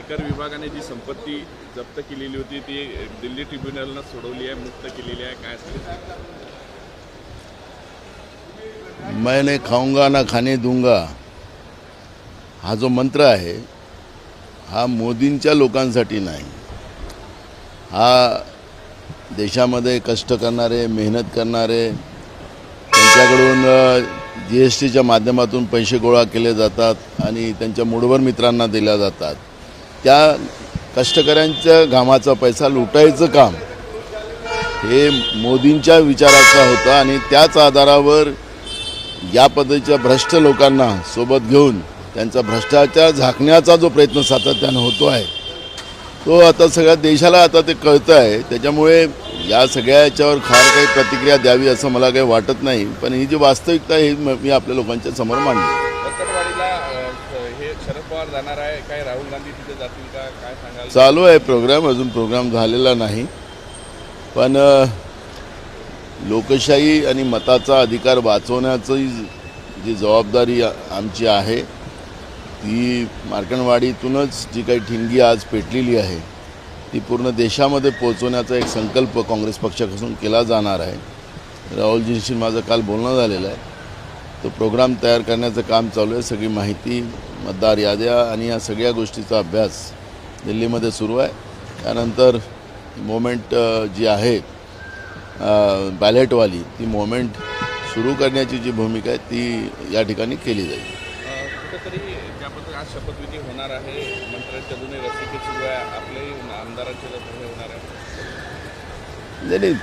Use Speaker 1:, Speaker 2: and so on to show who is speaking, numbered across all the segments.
Speaker 1: आयकर विभागाने जी संपत्ती जप्त केलेली होती ती दिल्ली ट्रिब्युनलनं सोडवली आहे मुक्त केलेली आहे काय सांगितलं
Speaker 2: मैं नहीं खाऊंगा ना खाने दूंगा. हा जो मंत्र आहे हा मोदींच्या लोकांसाठी नाही. हा देशामध्ये कष्ट करणारे मेहनत करणारे त्यांच्याकडून जी एस टीच्या माध्यमातून पैसे गोळा केले जातात आणि त्यांच्या मुठभर मित्रांना दिल्या जातात. त्या कष्टकऱ्यांच्या घामाचा पैसा लुटायचं काम हे मोदींच्या विचाराचा होता आणि त्याच आधारावर या पद्धतीच्या भ्रष्ट लोकांना सोबत घेऊन त्यांचा भ्रष्टाचार झाकण्याचा जो प्रयत्न सातत्यानं होतो आहे तो आता सगळ्या देशाला आता ते कळतं आहे. त्याच्यामुळे या सगळ्या याच्यावर फार काही प्रतिक्रिया द्यावी असं मला काही वाटत नाही. पण ही जी वास्तविकता आहे ही मी आपल्या लोकांच्या समोर मांडली.
Speaker 1: शरद पवार जाणार आहे? काय राहुल गांधी तिथे जातील का? काय सांगाल?
Speaker 2: चालू आहे प्रोग्राम अजून प्रोग्राम झालेला नाही. पण लोकशाही आणि मताचा अधिकार वाचवण्याची जी जबाबदारी आमची आहे ती मार्कणवाडीतूनच जी काही ठिणगी आज पेटलेली आहे ती पूर्ण देशामध्ये पोहोचवण्याचा एक संकल्प काँग्रेस पक्षापासून केला जाणार आहे. राहुलजींशी माझं काल बोलणं झालेलं आहे. तो प्रोग्राम तयार करण्याचं काम चालू आहे. सगळी माहिती मतदार याद्या आणि या सगळ्या गोष्टीचा अभ्यास दिल्लीमध्ये सुरू आहे. त्यानंतर मोमेंट जी आहे बॅलेटवाली ती मोमेंट सुरू करण्याची जी भूमिका आहे ती या ठिकाणी केली जाईल.
Speaker 1: कुठेतरी ज्या पद्धतीने आज शपथविधी होणार आहे मंत्र्यांच्या दोन्ही रसिके सुरू आहे आपल्याही आमदारांचे जर हे होणार आहे.
Speaker 2: नाही नाही.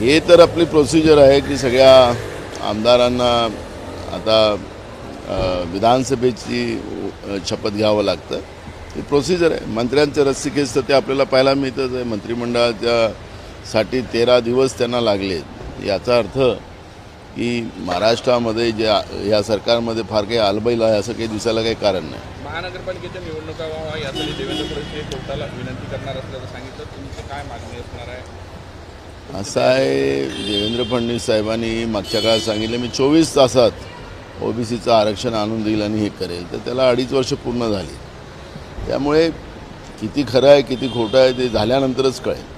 Speaker 2: हे तर आपली प्रोसिजर आहे की सगळ्या आमदारांना आता विधानसभेची शपथ घ्यावं लागतं. ही प्रोसिजर आहे. मंत्र्यांचं रस्सीखेच तर ते आपल्याला पाहायला मिळतंच आहे. मंत्रिमंडळाच्या साठी तेरा दिवस त्यांना लागले याचा अर्थ की महाराष्ट्रामध्ये जे या सरकारमध्ये फार काही आलबैल आहे असं काही दिसायला काही कारण नाही.
Speaker 1: महानगरपालिकेच्या निवडणुका व्हावा यासाठी देवेंद्र फडणवीस कोर्टाला विनंती करणार असल्याचं सांगितलं. तुमची काय मागणी असणार आहे?
Speaker 2: असं आहे देवेंद्र फडणवीस साहेबांनी मागच्या काळात सांगितलं मी चोवीस तासात ओबीसीचं आरक्षण आणून देईल आणि हे करेल. तर त्याला अडीच वर्ष पूर्ण झाली. त्यामुळे किती खरं आहे किती खोटं आहे ते झाल्यानंतरच कळेल.